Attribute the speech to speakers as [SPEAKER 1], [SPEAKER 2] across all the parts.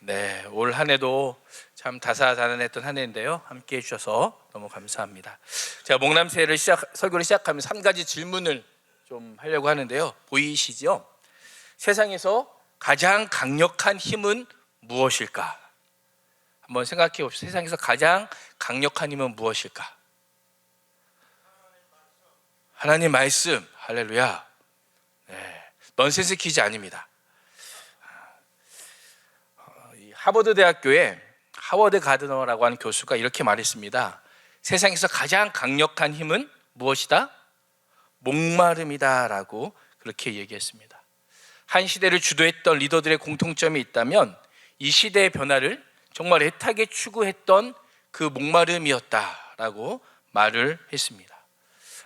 [SPEAKER 1] 네, 올 한 해도 참 다사다난했던 한 해인데요. 함께 해주셔서 너무 감사합니다. 제가 목남새를 시작, 설교를 시작하면서 한 가지 질문을 좀 하려고 하는데요. 보이시죠? 세상에서 가장 강력한 힘은 무엇일까? 한번 생각해 봅시다. 세상에서 가장 강력한 힘은 무엇일까? 하나님 말씀, 할렐루야. 네, 넌센스 퀴즈 아닙니다. 이 하버드 대학교에 하워드 가드너라고 하는 교수가 이렇게 말했습니다. 세상에서 가장 강력한 힘은 무엇이다? 목마름이다라고 그렇게 얘기했습니다. 한 시대를 주도했던 리더들의 공통점이 있다면 이 시대의 변화를 정말 애타게 추구했던 그 목마름이었다라고 말을 했습니다.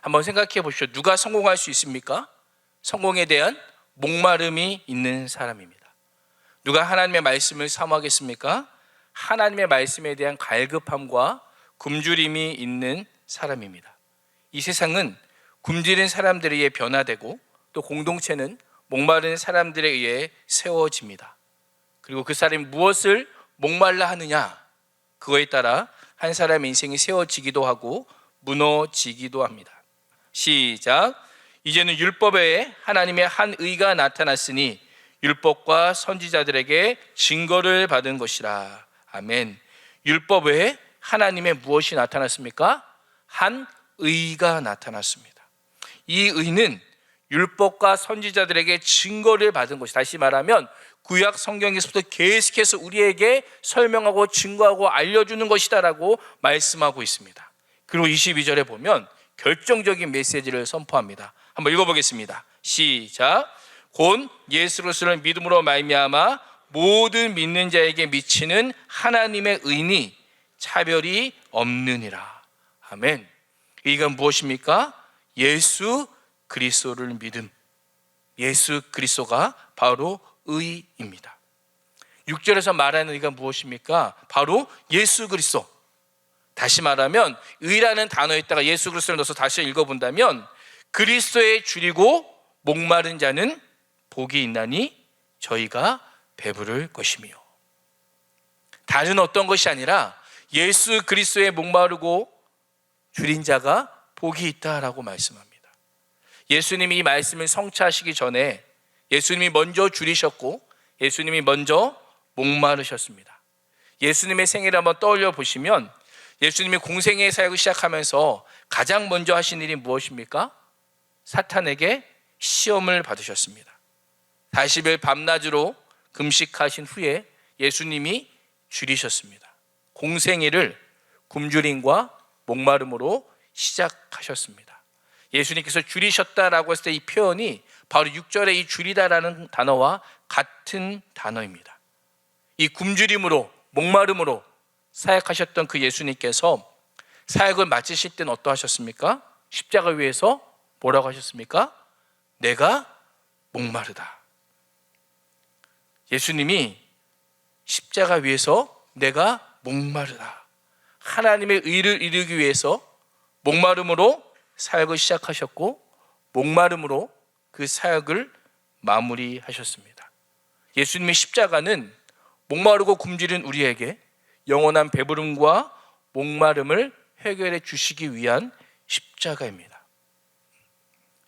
[SPEAKER 1] 한번 생각해 보시죠. 누가 성공할 수 있습니까? 성공에 대한 목마름이 있는 사람입니다. 누가 하나님의 말씀을 사모하겠습니까? 하나님의 말씀에 대한 갈급함과 굶주림이 있는 사람입니다. 이 세상은 굶주린 사람들에 의해 변화되고 또 공동체는 목마른 사람들에 의해 세워집니다. 그리고 그 사람이 무엇을 목말라 하느냐 그거에 따라 한 사람의 인생이 세워지기도 하고 무너지기도 합니다. 시작. 이제는 율법에 하나님의 한 의가 나타났으니 율법과 선지자들에게 증거를 받은 것이라. 아멘. 율법 외에 하나님의 무엇이 나타났습니까? 한 의가 나타났습니다. 이 의는 율법과 선지자들에게 증거를 받은 것이 다시 말하면 구약 성경에서부터 계속해서 우리에게 설명하고 증거하고 알려주는 것이다라고 말씀하고 있습니다. 그리고 22절에 보면 결정적인 메시지를 선포합니다. 한번 읽어보겠습니다. 시작. 곧 예수 그리스도를 믿음으로 말미암아 모든 믿는 자에게 미치는 하나님의 의니 차별이 없느니라. 아멘. 이가 무엇입니까? 예수 그리스도를 믿음. 예수 그리스도가 바로 의입니다. 6절에서 말하는 의가 무엇입니까? 바로 예수 그리스도. 다시 말하면 의라는 단어에다가 예수 그리스도를 넣어서 다시 읽어본다면 그리스도에 줄이고 목마른 자는 복이 있나니 저희가 배부를 것이며 다른 어떤 것이 아니라 예수 그리스도에 목마르고 줄인 자가 복이 있다라고 말씀합니다. 예수님이 이 말씀을 성취하시기 전에 예수님이 먼저 줄이셨고 예수님이 먼저 목마르셨습니다. 예수님의 생애를 한번 떠올려 보시면 예수님이 공생의 사역을 시작하면서 가장 먼저 하신 일이 무엇입니까? 사탄에게 시험을 받으셨습니다. 40일 밤낮으로 금식하신 후에 예수님이 줄이셨습니다. 공생애를 굶주림과 목마름으로 시작하셨습니다. 예수님께서 줄이셨다라고 했을 때 이 표현이 바로 6절에 이 줄이다라는 단어와 같은 단어입니다. 이 굶주림으로 목마름으로 사역하셨던 그 예수님께서 사역을 마치실 때는 어떠하셨습니까? 십자가 위에서 뭐라고 하셨습니까? 내가 목마르다. 예수님이 십자가 위에서 내가 목마르다. 하나님의 의를 이루기 위해서 목마름으로 사역을 시작하셨고 목마름으로 그 사역을 마무리하셨습니다. 예수님의 십자가는 목마르고 굶주린 우리에게 영원한 배부름과 목마름을 해결해 주시기 위한 십자가입니다.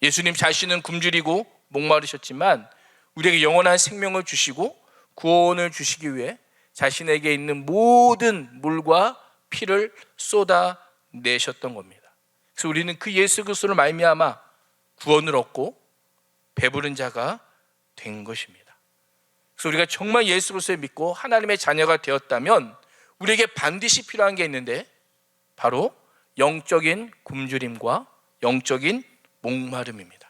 [SPEAKER 1] 예수님 자신은 굶주리고 목마르셨지만 우리에게 영원한 생명을 주시고 구원을 주시기 위해 자신에게 있는 모든 물과 피를 쏟아 내셨던 겁니다. 그래서 우리는 그 예수 그리스도를 말미암아 구원을 얻고 배부른 자가 된 것입니다. 그래서 우리가 정말 예수 그리스도를 믿고 하나님의 자녀가 되었다면 우리에게 반드시 필요한 게 있는데 바로 영적인 굶주림과 영적인 목마름입니다.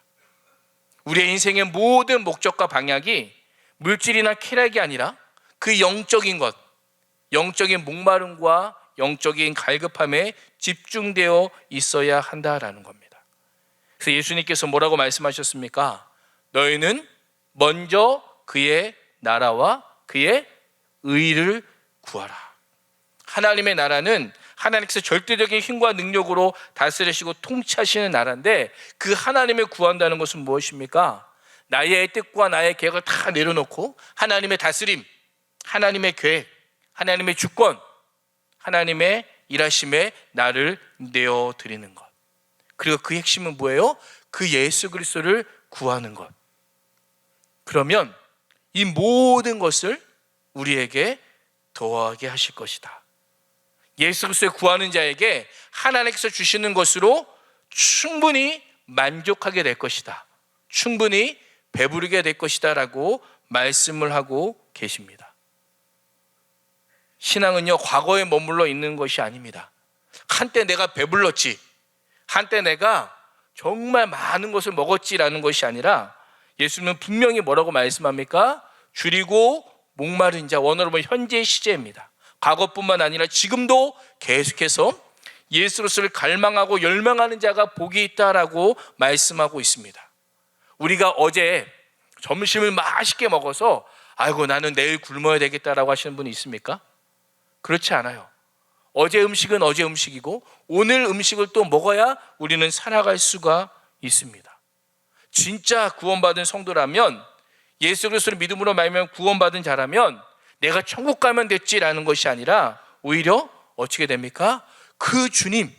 [SPEAKER 1] 우리의 인생의 모든 목적과 방향이 물질이나 쾌락이 아니라 그 영적인 것, 영적인 목마름과 영적인 갈급함에 집중되어 있어야 한다라는 겁니다. 그래서 예수님께서 뭐라고 말씀하셨습니까? 너희는 먼저 그의 나라와 그의 의를 구하라. 하나님의 나라는 하나님께서 절대적인 힘과 능력으로 다스리시고 통치하시는 나라인데 그 하나님을 구한다는 것은 무엇입니까? 나의 뜻과 나의 계획을 다 내려놓고 하나님의 다스림, 하나님의 계획, 하나님의 주권, 하나님의 일하심에 나를 내어 드리는 것. 그리고 그 핵심은 뭐예요? 그 예수 그리스도를 구하는 것. 그러면 이 모든 것을 우리에게 더하게 하실 것이다. 예수 그리스도를 구하는 자에게 하나님께서 주시는 것으로 충분히 만족하게 될 것이다. 충분히 배부르게 될 것이다라고 말씀을 하고 계십니다. 신앙은요, 과거에 머물러 있는 것이 아닙니다. 한때 내가 배불렀지. 한때 내가 정말 많은 것을 먹었지라는 것이 아니라 예수님은 분명히 뭐라고 말씀합니까? 줄이고 목마른 자, 원어로 보면 현재 시제입니다. 과거뿐만 아니라 지금도 계속해서 예수로서를 갈망하고 열망하는 자가 복이 있다라고 말씀하고 있습니다. 우리가 어제 점심을 맛있게 먹어서 아이고 나는 내일 굶어야 되겠다라고 하시는 분이 있습니까? 그렇지 않아요. 어제 음식은 어제 음식이고 오늘 음식을 또 먹어야 우리는 살아갈 수가 있습니다. 진짜 구원받은 성도라면 예수 그리스도를 믿음으로 말면 구원받은 자라면 내가 천국 가면 됐지라는 것이 아니라 오히려 어떻게 됩니까? 그 주님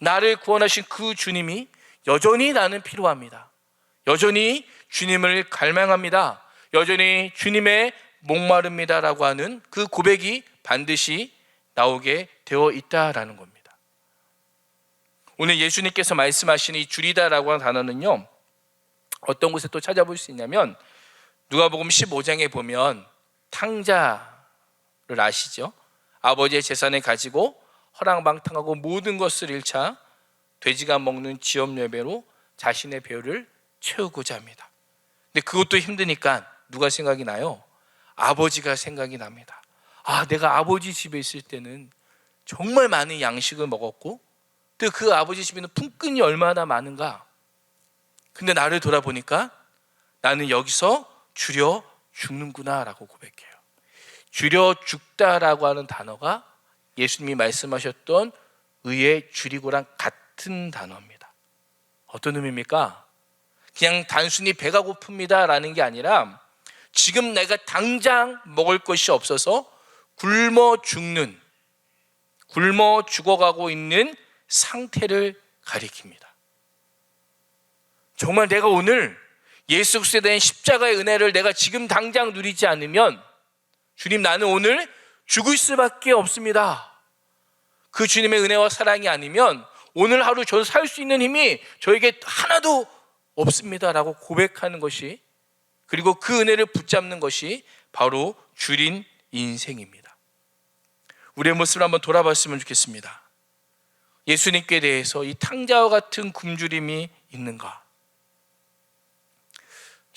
[SPEAKER 1] 나를 구원하신 그 주님이 여전히 나는 필요합니다. 여전히 주님을 갈망합니다. 여전히 주님의 목마릅니다라고 하는 그 고백이 반드시 나오게 되어 있다라는 겁니다. 오늘 예수님께서 말씀하신 이 줄이다라고 하는 단어는요. 어떤 곳에 또 찾아볼 수 있냐면 누가복음 15장에 보면 탕자를 아시죠? 아버지의 재산을 가지고 허랑방탕하고 모든 것을 잃자 돼지가 먹는 지업 예배로 자신의 배를 채우고자 합니다. 근데 그것도 힘드니까 누가 생각이 나요? 아버지가 생각이 납니다. 아, 내가 아버지 집에 있을 때는 정말 많은 양식을 먹었고, 또 그 아버지 집에는 품꾼이 얼마나 많은가. 근데 나를 돌아보니까 나는 여기서 줄여 죽는구나라고 고백해요. 줄여 죽다라고 하는 단어가 예수님이 말씀하셨던 의의 줄이고랑 같은 단어입니다. 어떤 의미입니까? 그냥 단순히 배가 고픕니다라는 게 아니라 지금 내가 당장 먹을 것이 없어서 굶어 죽는, 굶어 죽어가고 있는 상태를 가리킵니다. 정말 내가 오늘 예수 그리스도에 대한 십자가의 은혜를 내가 지금 당장 누리지 않으면 주님 나는 오늘 죽을 수밖에 없습니다. 그 주님의 은혜와 사랑이 아니면 오늘 하루 저 살 수 있는 힘이 저에게 하나도 없습니다라고 고백하는 것이 그리고 그 은혜를 붙잡는 것이 바로 줄인 인생입니다. 우리의 모습을 한번 돌아봤으면 좋겠습니다. 예수님께 대해서 이 탕자와 같은 굶주림이 있는가?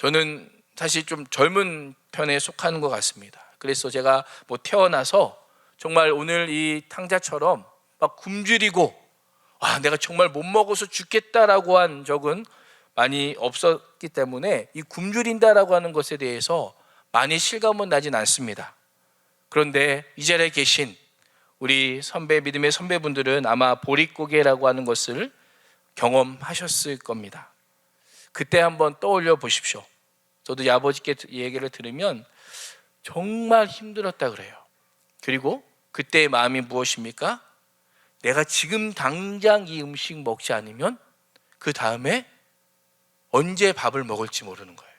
[SPEAKER 1] 저는 사실 좀 젊은 편에 속하는 것 같습니다. 그래서 제가 뭐 태어나서 정말 오늘 이 탕자처럼 막 굶주리고 아, 내가 정말 못 먹어서 죽겠다라고 한 적은 많이 없었기 때문에 이 굶주린다라고 하는 것에 대해서 많이 실감은 나진 않습니다. 그런데 이 자리에 계신 우리 선배 믿음의 선배분들은 아마 보릿고개라고 하는 것을 경험하셨을 겁니다. 그때 한번 떠올려 보십시오. 저도 이 아버지께 이 얘기를 들으면 정말 힘들었다 그래요. 그리고 그때의 마음이 무엇입니까? 내가 지금 당장 이 음식 먹지 않으면 그 다음에 언제 밥을 먹을지 모르는 거예요.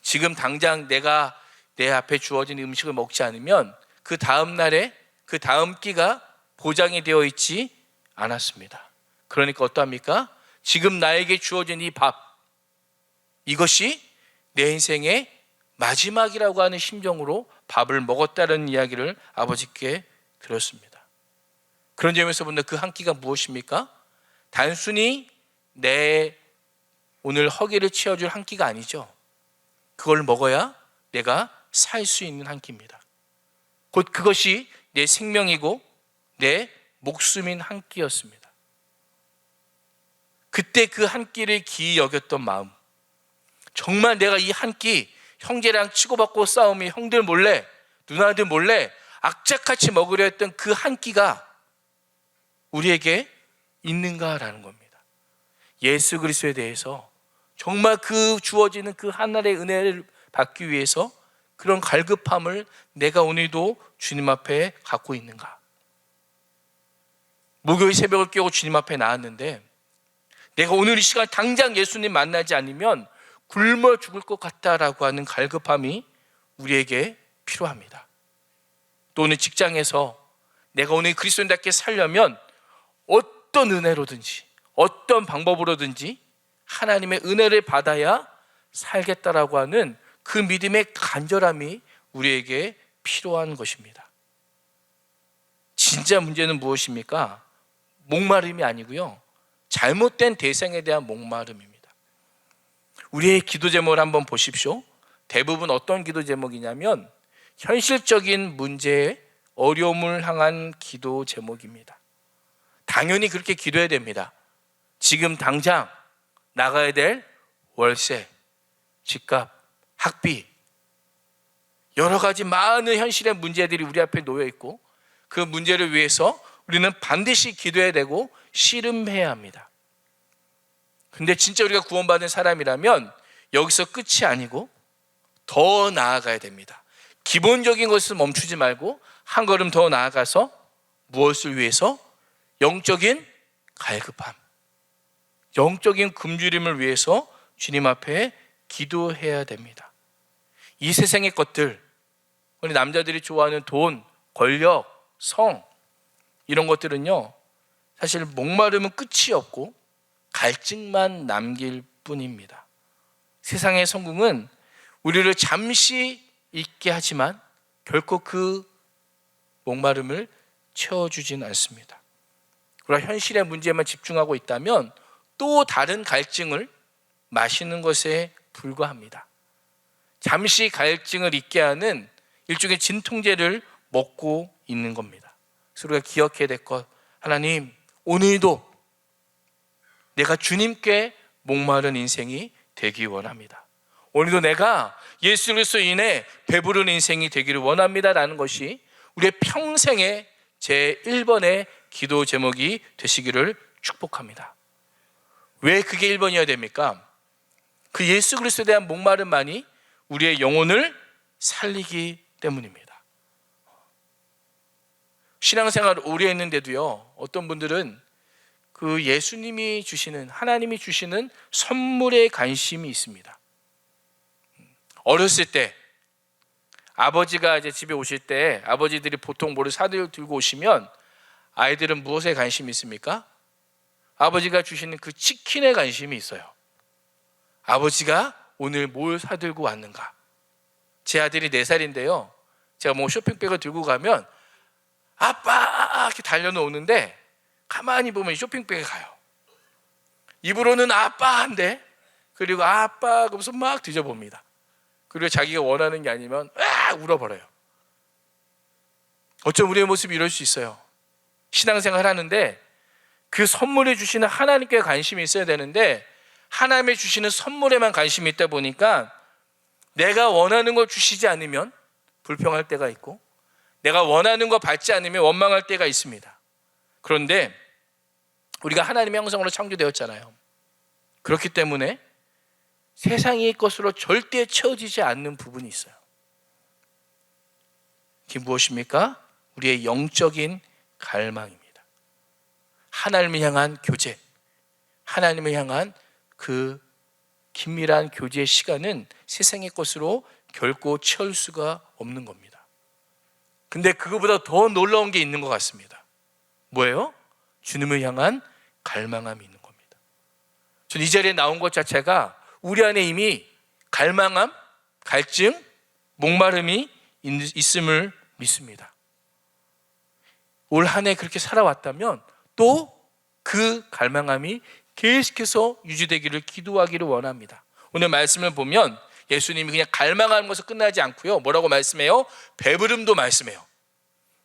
[SPEAKER 1] 지금 당장 내가 내 앞에 주어진 음식을 먹지 않으면 그 다음 날에 그 다음 끼가 보장이 되어 있지 않았습니다. 그러니까 어떠합니까? 지금 나에게 주어진 이 밥, 이것이 내 인생의 마지막이라고 하는 심정으로 밥을 먹었다는 이야기를 아버지께 들었습니다. 그런 점에서 보면 그 한 끼가 무엇입니까? 단순히 내 오늘 허기를 채워줄 한 끼가 아니죠. 그걸 먹어야 내가 살 수 있는 한 끼입니다. 곧 그것이 내 생명이고 내 목숨인 한 끼였습니다. 그때 그 한 끼를 기이 여겼던 마음. 정말 내가 이 한 끼 형제랑 치고받고 싸움이 형들 몰래 누나들 몰래 악착같이 먹으려 했던 그 한 끼가 우리에게 있는가라는 겁니다. 예수 그리스도에 대해서 정말 그 주어지는 그 하늘의 은혜를 받기 위해서 그런 갈급함을 내가 오늘도 주님 앞에 갖고 있는가? 목요일 새벽을 깨고 주님 앞에 나왔는데 내가 오늘 이 시간 당장 예수님 만나지 않으면 굶어 죽을 것 같다라고 하는 갈급함이 우리에게 필요합니다. 또 오늘 직장에서 내가 오늘 그리스도인답게 살려면 어떤 은혜로든지 어떤 방법으로든지 하나님의 은혜를 받아야 살겠다라고 하는 그 믿음의 간절함이 우리에게 필요한 것입니다. 진짜 문제는 무엇입니까? 목마름이 아니고요. 잘못된 대상에 대한 목마름입니다. 우리의 기도 제목을 한번 보십시오. 대부분 어떤 기도 제목이냐면 현실적인 문제에 어려움을 향한 기도 제목입니다. 당연히 그렇게 기도해야 됩니다. 지금 당장 나가야 될 월세, 집값, 학비, 여러 가지 많은 현실의 문제들이 우리 앞에 놓여 있고 그 문제를 위해서 우리는 반드시 기도해야 되고 씨름해야 합니다. 근데 진짜 우리가 구원받은 사람이라면 여기서 끝이 아니고 더 나아가야 됩니다. 기본적인 것을 멈추지 말고 한 걸음 더 나아가서 무엇을 위해서 영적인 갈급함, 영적인 굶주림을 위해서 주님 앞에 기도해야 됩니다. 이 세상의 것들, 우리 남자들이 좋아하는 돈, 권력, 성 이런 것들은요 사실 목마름은 끝이 없고 갈증만 남길 뿐입니다. 세상의 성공은 우리를 잠시 있게 하지만 결코 그 목마름을 채워주진 않습니다. 우리가 현실의 문제만 집중하고 있다면 또 다른 갈증을 마시는 것에 불과합니다. 잠시 갈증을 잊게 하는 일종의 진통제를 먹고 있는 겁니다. 그래서 우리가 기억해야 될 것, 하나님, 오늘도 내가 주님께 목마른 인생이 되기 원합니다. 오늘도 내가 예수 그리스도 인해 배부른 인생이 되기를 원합니다라는 것이 우리의 평생의 제 1번의 기도 제목이 되시기를 축복합니다. 왜 그게 1번이어야 됩니까? 그 예수 그리스도에 대한 목마름만이 우리의 영혼을 살리기 때문입니다. 신앙생활 오래 했는데도요, 어떤 분들은 그 예수님이 주시는, 하나님이 주시는 선물에 관심이 있습니다. 어렸을 때, 아버지가 이제 집에 오실 때, 아버지들이 보통 뭐를 사들고 오시면, 아이들은 무엇에 관심이 있습니까? 아버지가 주시는 그 치킨에 관심이 있어요. 아버지가 오늘 뭘 사들고 왔는가? 제 아들이 4살인데요. 제가 뭐 쇼핑백을 들고 가면 아빠 이렇게 달려놓는데 가만히 보면 쇼핑백에 가요. 입으로는 아빠 한데 그리고 아빠 그러면서 막 뒤져봅니다. 그리고 자기가 원하는 게 아니면 아 울어버려요. 어쩜 우리의 모습이 이럴 수 있어요. 신앙생활 하는데 그 선물해 주시는 하나님께 관심이 있어야 되는데 하나님의 주시는 선물에만 관심이 있다 보니까 내가 원하는 걸 주시지 않으면 불평할 때가 있고 내가 원하는 거 받지 않으면 원망할 때가 있습니다. 그런데 우리가 하나님의 형상으로 창조되었잖아요. 그렇기 때문에 세상의 것으로 절대 채워지지 않는 부분이 있어요. 그게 무엇입니까? 우리의 영적인 갈망입니다. 하나님을 향한 교제, 하나님을 향한 그 긴밀한 교제의 시간은 세상의 것으로 결코 채울 수가 없는 겁니다. 근데 그거보다 더 놀라운 게 있는 것 같습니다. 뭐예요? 주님을 향한 갈망함이 있는 겁니다. 전 이 자리에 나온 것 자체가 우리 안에 이미 갈망함, 갈증, 목마름이 있음을 믿습니다. 올 한 해 그렇게 살아왔다면 또 그 갈망함이 계속해서 유지되기를 기도하기를 원합니다. 오늘 말씀을 보면 예수님이 그냥 갈망하는 것을 끝나지 않고요. 뭐라고 말씀해요? 배부름도 말씀해요.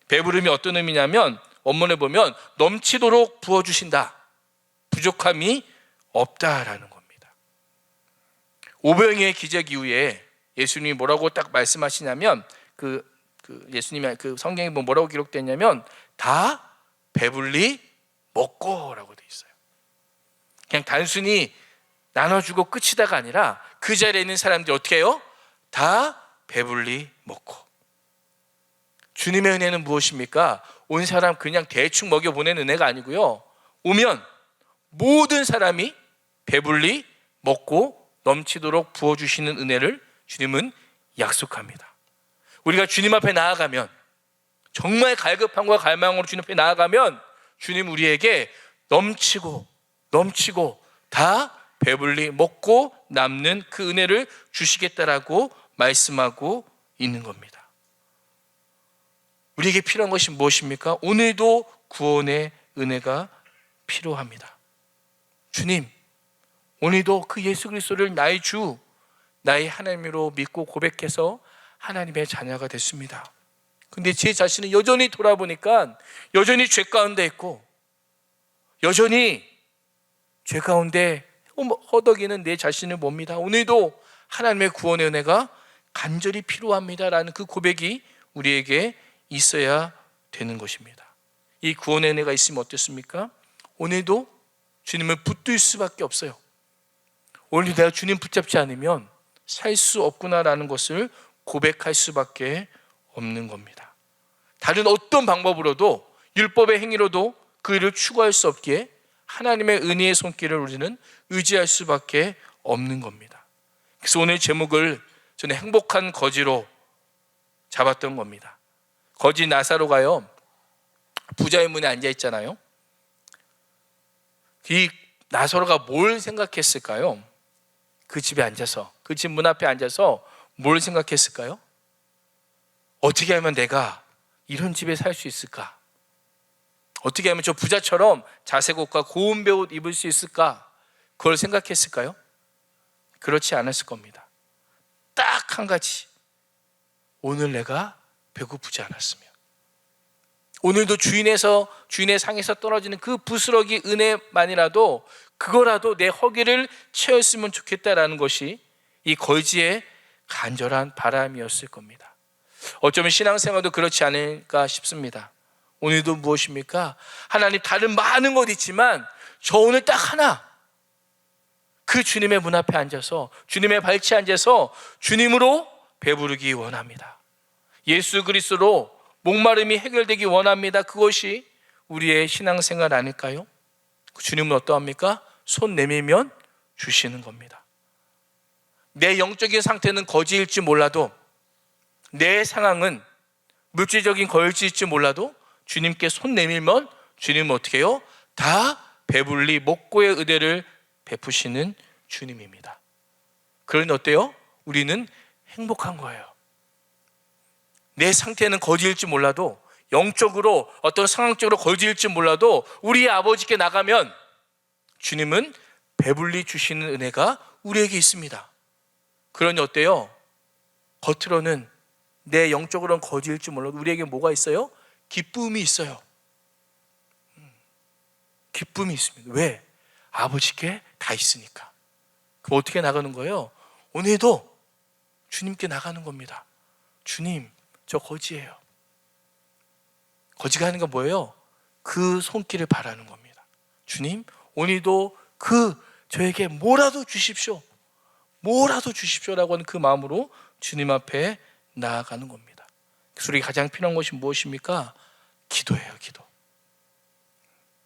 [SPEAKER 1] 배부름이 어떤 의미냐면 원문에 보면 넘치도록 부어주신다. 부족함이 없다라는 겁니다. 오병이의 기적 이후에 예수님이 뭐라고 딱 말씀하시냐면 그, 그 예수님의 그 성경에 뭐라고 기록됐냐면 다 배불리 먹고라고 돼 있어요. 그냥 단순히 나눠주고 끝이다가 아니라 그 자리에 있는 사람들이 어떻게 해요? 다 배불리 먹고. 주님의 은혜는 무엇입니까? 온 사람 그냥 대충 먹여 보내는 은혜가 아니고요. 오면 모든 사람이 배불리 먹고 넘치도록 부어 주시는 은혜를 주님은 약속합니다. 우리가 주님 앞에 나아가면 정말 갈급함과 갈망으로 주님 앞에 나아가면 주님 우리에게 넘치고 넘치고 다 배불리 먹고 남는 그 은혜를 주시겠다라고 말씀하고 있는 겁니다. 우리에게 필요한 것이 무엇입니까? 오늘도 구원의 은혜가 필요합니다. 주님, 오늘도 그 예수 그리스도를 나의 주, 나의 하나님으로 믿고 고백해서 하나님의 자녀가 됐습니다. 근데 제 자신은 여전히 돌아보니까 여전히 죄 가운데 있고 여전히 죄 가운데 허덕이는 내 자신을 봅니다. 오늘도 하나님의 구원의 은혜가 간절히 필요합니다라는 그 고백이 우리에게 있어야 되는 것입니다. 이 구원의 은혜가 있으면 어떻습니까? 오늘도 주님을 붙들 수밖에 없어요. 오늘 내가 주님 붙잡지 않으면 살 수 없구나라는 것을 고백할 수밖에 없는 겁니다. 다른 어떤 방법으로도 율법의 행위로도 그 일을 추구할 수 없기에 하나님의 은혜의 손길을 우리는 의지할 수밖에 없는 겁니다. 그래서 오늘 제목을 저는 행복한 거지로 잡았던 겁니다. 거지 나사로가요 부자의 문에 앉아 있잖아요. 이 나사로가 뭘 생각했을까요? 그 집에 앉아서 그 집 문 앞에 앉아서 뭘 생각했을까요? 어떻게 하면 내가 이런 집에 살 수 있을까? 어떻게 하면 저 부자처럼 자색 옷과 고운 배옷 입을 수 있을까? 그걸 생각했을까요? 그렇지 않았을 겁니다. 딱 한 가지. 오늘 내가 배고프지 않았으면. 오늘도 주인에서 주인의 상에서 떨어지는 그 부스러기 은혜만이라도 그거라도 내 허기를 채웠으면 좋겠다라는 것이 이 거지의 간절한 바람이었을 겁니다. 어쩌면 신앙생활도 그렇지 않을까 싶습니다. 오늘도 무엇입니까? 하나님 다른 많은 것 있지만 저 오늘 딱 하나 그 주님의 문 앞에 앉아서 주님의 발치에 앉아서 주님으로 배부르기 원합니다. 예수 그리스도로 목마름이 해결되기 원합니다. 그것이 우리의 신앙생활 아닐까요? 그 주님은 어떠합니까? 손 내밀면 주시는 겁니다. 내 영적인 상태는 거지일지 몰라도 내 상황은 물질적인 거지일지 몰라도 주님께 손 내밀면 주님은 어떻게 해요? 다 배불리 목고의 의대를 베푸시는 주님입니다. 그러니 어때요? 우리는 행복한 거예요. 내 상태는 거지일지 몰라도 영적으로 어떤 상황적으로 거지일지 몰라도 우리 아버지께 나가면 주님은 배불리 주시는 은혜가 우리에게 있습니다. 그러니 어때요? 겉으로는 내 영적으로는 거지일지 몰라도 우리에게 뭐가 있어요? 기쁨이 있어요. 음, 기쁨이 있습니다. 왜? 아버지께 다 있으니까. 그럼 어떻게 나가는 거예요? 오늘도 주님께 나가는 겁니다. 주님, 저 거지예요. 거지가 하는 건 뭐예요? 그 손길을 바라는 겁니다. 주님, 오늘도 그 저에게 뭐라도 주십시오. 뭐라도 주십시오라고 하는 그 마음으로 주님 앞에 나아가는 겁니다. 그래서 우리 가장 필요한 것이 무엇입니까? 기도예요, 기도.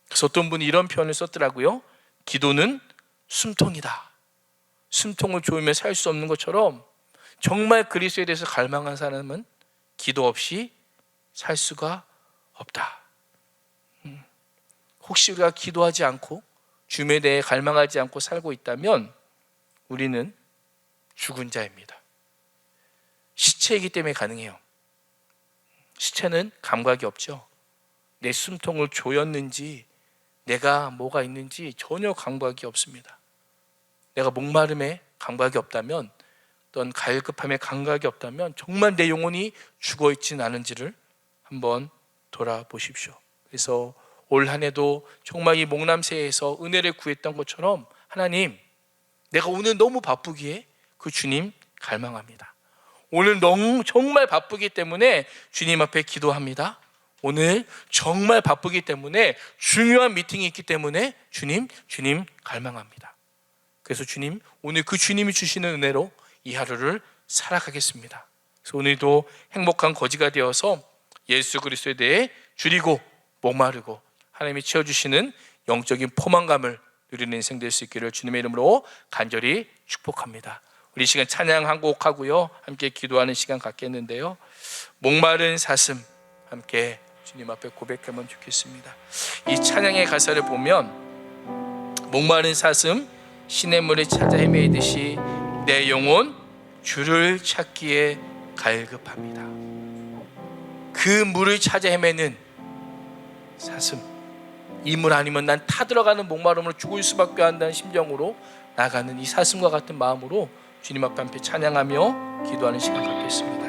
[SPEAKER 1] 그래서 어떤 분이 이런 표현을 썼더라고요. 기도는 숨통이다. 숨통을 조이며 살 수 없는 것처럼 정말 그리스도에 대해서 갈망한 사람은 기도 없이 살 수가 없다. 음. 혹시 우리가 기도하지 않고 주님에 대해 갈망하지 않고 살고 있다면 우리는 죽은 자입니다. 시체이기 때문에 가능해요. 시체는 감각이 없죠. 내 숨통을 조였는지 내가 뭐가 있는지 전혀 감각이 없습니다. 내가 목마름에 감각이 없다면 어떤 갈급함에 감각이 없다면 정말 내 영혼이 죽어 있지는 않은지를 한번 돌아보십시오. 그래서 올 한해도 정말 이 목남새에서 은혜를 구했던 것처럼 하나님 내가 오늘 너무 바쁘기에 그 주님 갈망합니다. 오늘 너무 정말 바쁘기 때문에 주님 앞에 기도합니다. 오늘 정말 바쁘기 때문에 중요한 미팅이 있기 때문에 주님, 주님 갈망합니다. 그래서 주님, 오늘 그 주님이 주시는 은혜로 이 하루를 살아가겠습니다. 그래서 오늘도 행복한 거지가 되어서 예수 그리스도에 대해 줄이고 목마르고 하나님이 채워주시는 영적인 포만감을 누리는 인생 될 수 있기를 주님의 이름으로 간절히 축복합니다. 우리 이 시간 찬양 한 곡 하고요. 함께 기도하는 시간 갖겠는데요. 목마른 사슴 함께 주님 앞에 고백하면 좋겠습니다. 이 찬양의 가사를 보면 목마른 사슴 시냇물을 찾아 헤매이듯이 내 영혼 주를 찾기에 갈급합니다. 그 물을 찾아 헤매는 사슴 이 물 아니면 난 타들어가는 목마름으로 죽을 수밖에 한다는 심정으로 나가는 이 사슴과 같은 마음으로 주님 앞에 찬양하며 기도하는 시간 갖겠습니다.